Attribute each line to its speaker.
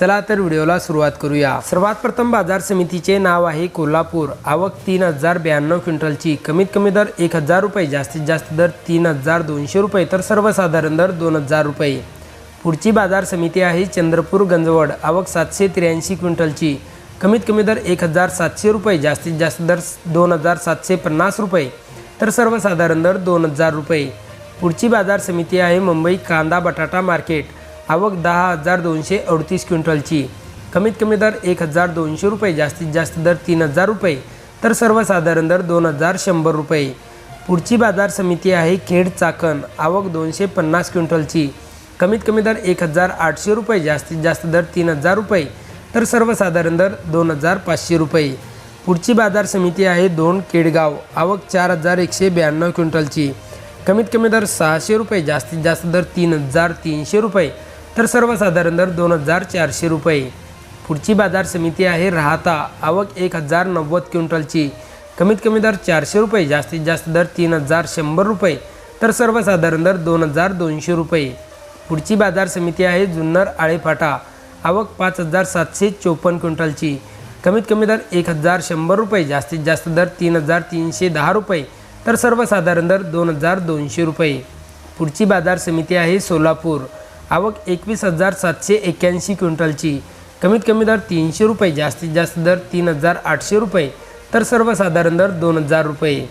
Speaker 1: चला तर व्हिडिओला सुरुवात करूया. सर्वात प्रथम बाजार समितीचे नाव आहे कोल्हापूर. आवक तीन हजार ब्याण्णव क्विंटलची. कमीत कमी दर एक हजार रुपये जास्तीत जास्त दर तीन हजार दोनशे रुपये तर सर्वसाधारण दर दोन हजार रुपये. पुढची बाजार समिती आहे चंद्रपूर गंजवड. आवक सातशे त्र्याऐंशी क्विंटलची. कमीत कमी दर एक हजार सातशे रुपये जास्तीत जास्त दर दोन हजार सातशे पन्नास रुपये तर सर्वसाधारण दर दोन हजार रुपये. पुढची बाजार समिती आहे मुंबई कांदा बटाटा मार्केट. आवक दहा हजार दोनशे अडतीस क्विंटलची. कमीत कमी दर एक हजार दोनशे रुपये जास्तीत जास्त दर तीन हजार रुपये तर सर्वसाधारण दर दोन हजार शंभर रुपये. पुढची बाजार समिती आहे खेड चाकण आवक दोनशे पन्नास क्विंटलची. कमीत कमी दर एक हजार आठशे रुपये जास्तीत जास्त दर तीन हजार रुपये तर सर्वसाधारण दर दोन हजार पाचशे रुपये. पुढची बाजार समिती आहे दोन केडगाव आवक चार हजार एकशे ब्याण्णव क्विंटलची. कमीत कमी दर सहाशे रुपये जास्तीत जास्त दर तीन हजार तीनशे रुपये तर सर्वसाधारण दर दोन हजार चारशे रुपये. पुढची बाजार समिती आहे राहता आवक एक हजार नव्वद क्विंटलची. कमीत कमी दर चारशे रुपये जास्तीत जास्त दर तीन हजार शंभर रुपये. तर सर्वसाधारण दर दोन हजार दोनशे रुपये. पुढची बाजार समिती आहे जुन्नर आळेफाटा. आवक पाच हजार सातशे चोपन्न क्विंटलची. कमीत कमी दर एक हजार शंभर रुपये जास्तीत जास्त दर तीन हजार तीनशे दहा रुपये. तर सर्वसाधारण दर दोन हजार दोनशे रुपये. पुढची बाजार समिती आहे सोलापूर. आवक एकवीस हजार सातशे एक्याऐंशी क्विंटलची. कमीत कमी दर तीनशे रुपये जास्तीत जास्त दर तीन हजार आठशे रुपये तर सर्वसाधारण दर दोन हजार रुपये.